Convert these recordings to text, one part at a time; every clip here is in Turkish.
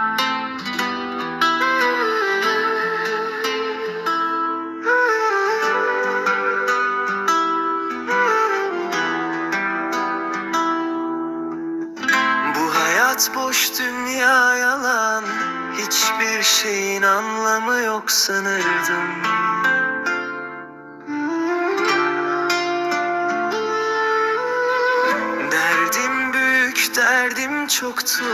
Bu hayat boş dünya yalan. Hiçbir şeyin anlamı yok sanırdım derdim çoktu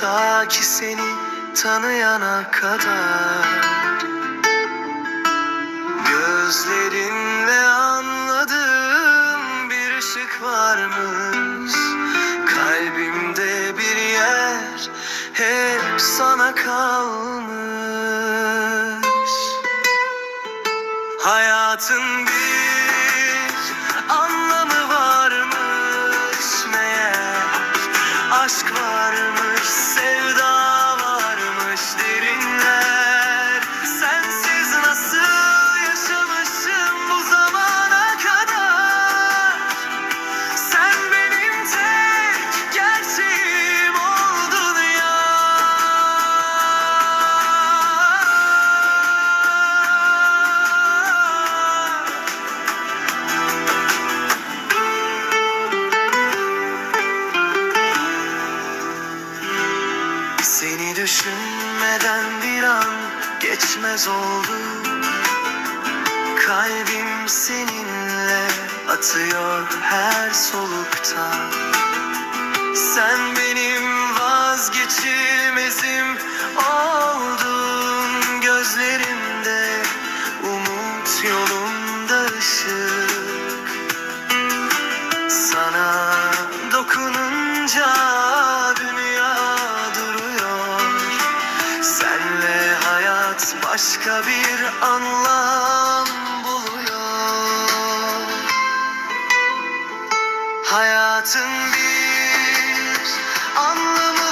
Ta ki seni tanıyana kadar. Gözlerinle anladım bir ışık varmış. Kalbimde bir yer hep sana kalmış. Hayatın bir Aşk varmış, sevda düşünmeden bir an geçmez oldu. Kalbim seninle atıyor her solukta. Sen benim vazgeçilmezim oldun. Gözlerimde umut yolumda ışık Senle hayat başka bir anlam buluyor. Hayatın bir anlamı